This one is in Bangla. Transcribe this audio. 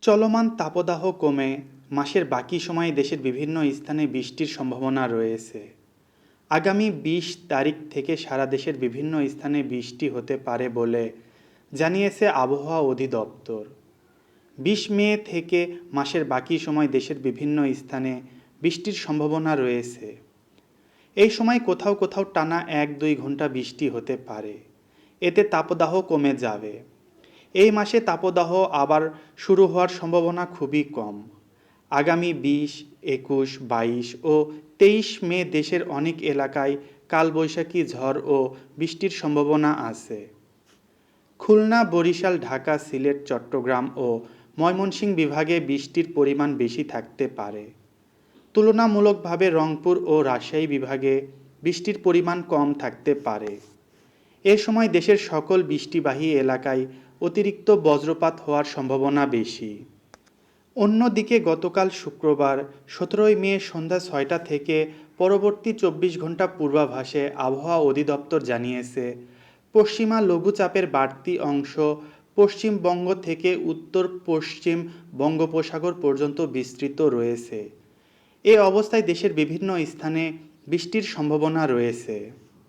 চলমান তাপদাহ কমে মাসের বাকি সময়ে দেশের বিভিন্ন স্থানে বৃষ্টির সম্ভাবনা রয়েছে। আগামী বিশ তারিখ থেকে সারা দেশের বিভিন্ন স্থানে বৃষ্টি হতে পারে বলে জানিয়েছে আবহাওয়া অধিদপ্তর। বিশ মে থেকে মাসের বাকি সময় দেশের বিভিন্ন স্থানে বৃষ্টির সম্ভাবনা রয়েছে। এই সময় কোথাও কোথাও টানা এক দুই ঘণ্টা বৃষ্টি হতে পারে। এতে তাপদাহ কমে যাবে। এই মাসে তাপদাহ আবার শুরু হওয়ার সম্ভাবনা খুবই কম। আগামী বিশ, একুশ, বাইশ ও তেইশ মে দেশের অনেক এলাকায় কালবৈশাখী ঝড় ও বৃষ্টির সম্ভাবনা আছে। খুলনা, বরিশাল, ঢাকা, সিলেট, চট্টগ্রাম ও ময়মনসিংহ বিভাগে বৃষ্টির পরিমাণ বেশি থাকতে পারে। তুলনামূলকভাবে রংপুর ও রাজশাহী বিভাগে বৃষ্টির পরিমাণ কম থাকতে পারে। এ সময় দেশের সকল বৃষ্টিবাহী এলাকায় অতিরিক্ত বজ্রপাত হওয়ার সম্ভাবনা বেশি। অন্যদিকে গতকাল শুক্রবার সতেরোই মে সন্ধ্যা ছয়টা থেকে পরবর্তী চব্বিশ ঘণ্টা পূর্বাভাসে আবহাওয়া অধিদপ্তর জানিয়েছে, পশ্চিমা লঘুচাপের বাড়তি অংশ পশ্চিমবঙ্গ থেকে উত্তর পশ্চিম বঙ্গোপসাগর পর্যন্ত বিস্তৃত রয়েছে। এ অবস্থায় দেশের বিভিন্ন স্থানে বৃষ্টির সম্ভাবনা রয়েছে।